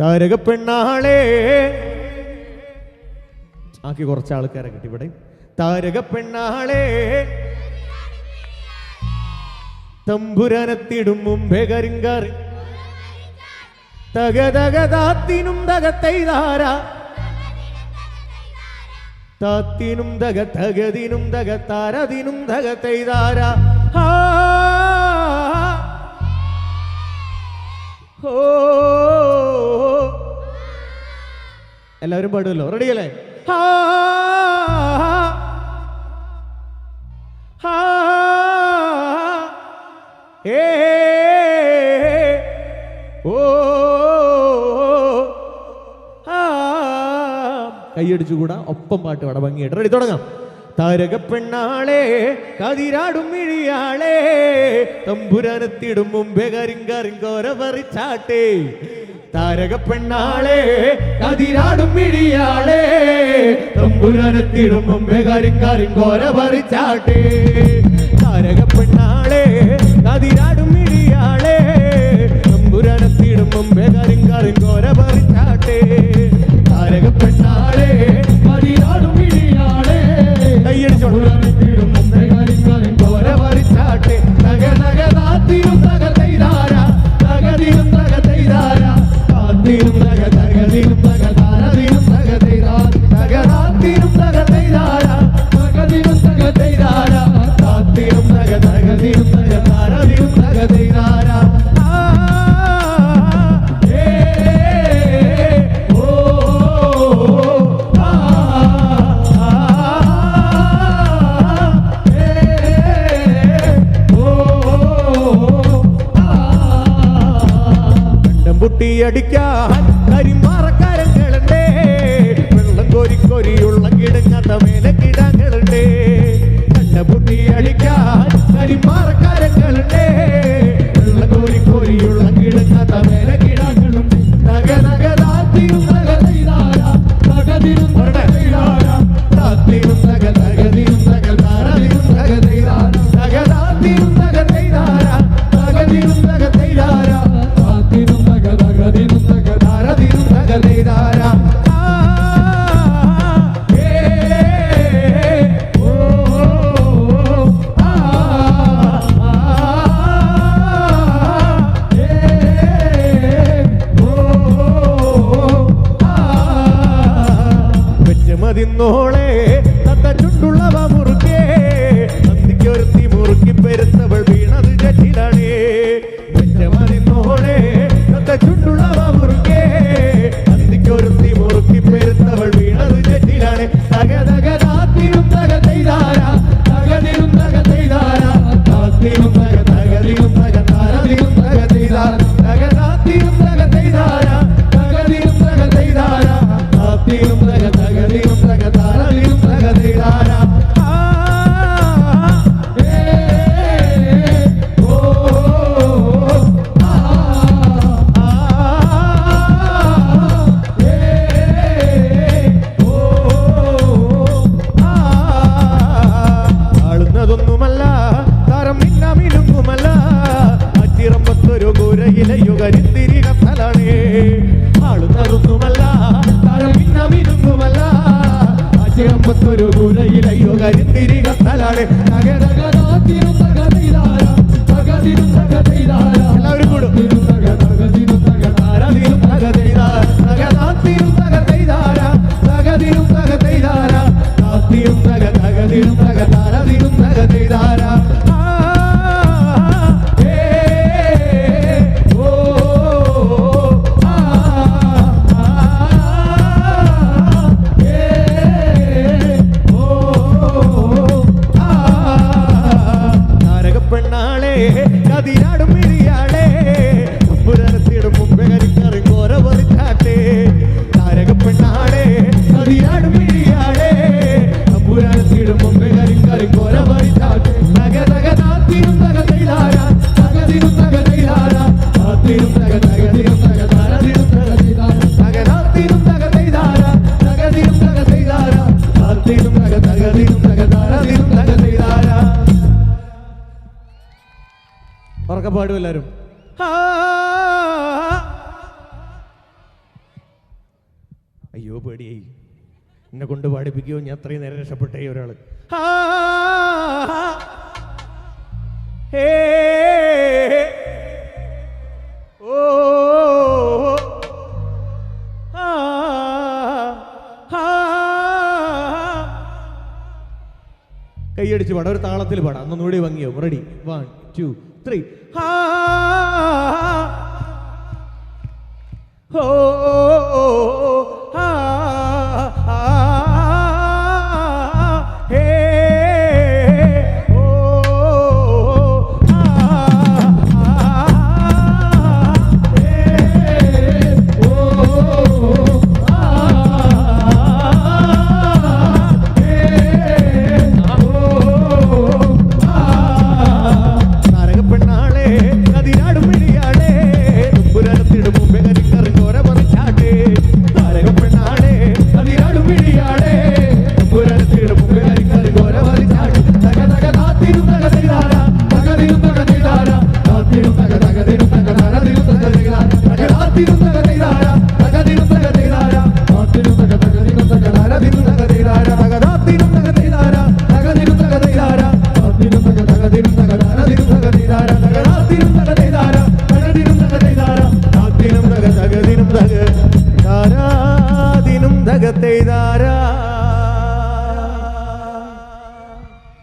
താരക പെണ്ണാളെ. ആക്കി കുറച്ച് ആൾക്കാരെ കിട്ടി ഇവിടെ. താരക പെണ്ണാളെ. തമ്പുരാനത്തിടും മുമ്പേ കരിങ്കാറി തകതകതാത്തിനും തകത്തൈതാര താത്തിനും തകതകതിനും തകത്താരതിനും തകത്തൈതാര എല്ലാവരും പാടുമല്ലോ. റെഡിയല്ലേ ഹാ ഹാ ഏ ഓ കൈയടിച്ചുകൂടാ ഒപ്പം പാട്ട് പാടാം ഭംഗിയായിട്ട്. റെഡി തുടങ്ങാം. താരക പെണ്ണാളെ കതിരാടും മിഴിയാളെ തമ്പുരാനെത്തിടും മുമ്പേ കരിങ്കാരിങ്കോര പറിച്ചാട്ടേ താരക പെണ്ണാളെ കതിരാടും മിഴിയാളെ തമ്പുരാനെത്തിടും മുമ്പേ കരിക്കാരും കോര പറിച്ചാട്ടെ. താരക പെണ്ണാളെ കതിരാടും മിഴിയാളെ തമ്പുരാനെത്തിടും മുമ്പേ കോര അടിക്കാൻ ആരാണേ ആൾ തറുന്നുമല്ല താരം പിന്നമിരുന്നുമല്ല അജയമ്പത്തൊരു കുരയിലയ്യോ കരുത്തിരി കത്തലാണ്. തകതകതാത്തിരും ഉറക്കെ പാടും എല്ലാവരും അയ്യോ പേടിയായി. എന്നെ കൊണ്ട് പാടിപ്പിക്കുകയോ ഞാൻ അത്രയും നേരം രക്ഷപ്പെട്ടേ ഒരാൾ. ഹേ. പാടാം ഒരു താളത്തിൽ പാടാം ഒന്നുകൂടി ഭംഗിയോ റെഡി വൺ ടു ത്രീ ഓ